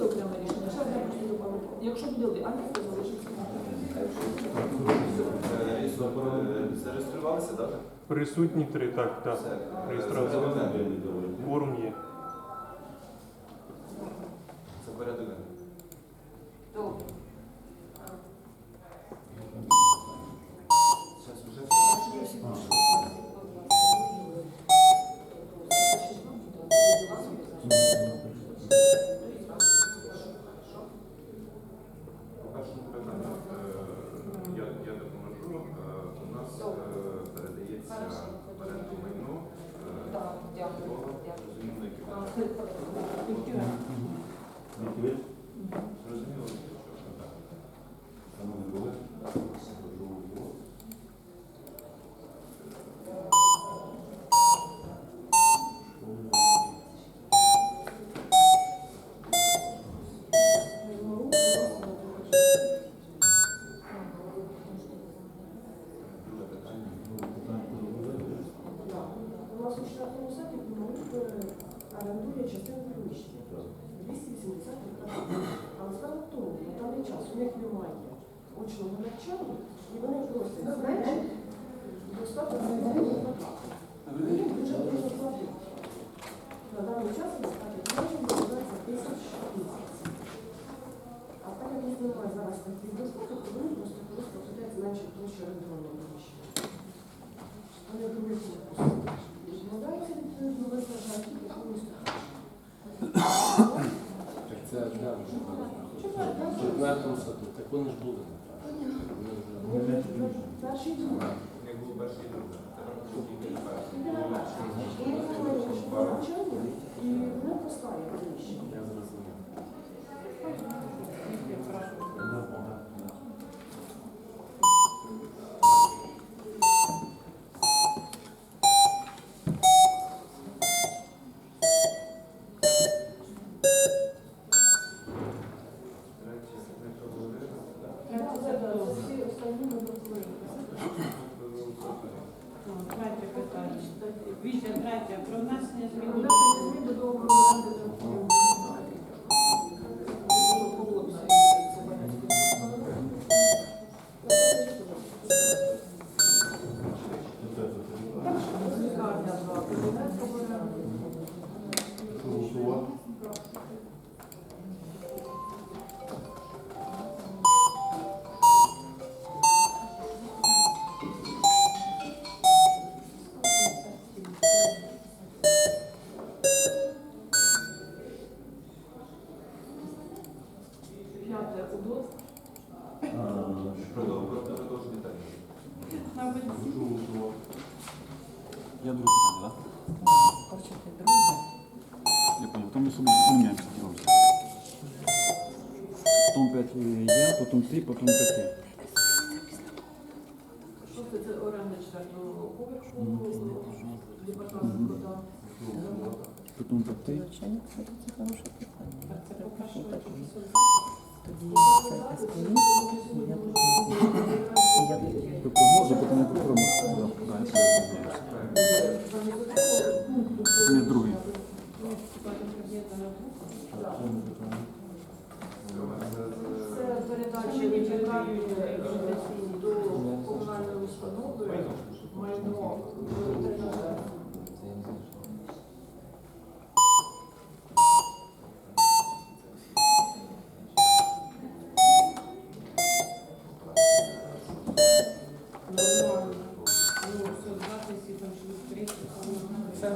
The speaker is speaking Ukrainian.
це окреме рішення, це окреме рішення допомоги. Якщо буде Ліана, то залишиться. Зареєструвалися, так? Присутні три, так, так. Реєструвалися. Форум є. Це порядок. Добре. Нас е, передається в оренду майно. е, Так, дякую. зрозуміло, що так. друге питання. У штатному саді орендує частину приміщення. 280 гектарів. Але справа в тому, на даний час у них немає очного навчання, і вони просять зменшити достатньо квадратів. Вони дуже дуже платять. знам, що Под знаком са тук. Какво не е ще? Не го беше Третє питання. Вітя, третє. Про внесення змін до договору Питання. Я друг так? Я понял. Там мы собой меняемся делаемся. Потом 5 я, потом 3, потом 5 я. Це оренда четвертого поверху департаменту та Потом 5 ты. це поки що По прогнозу, не я по прогнозу. Да, да, это я Нет, другий. Це передача Ну, все, два тысячи, там, через три, Це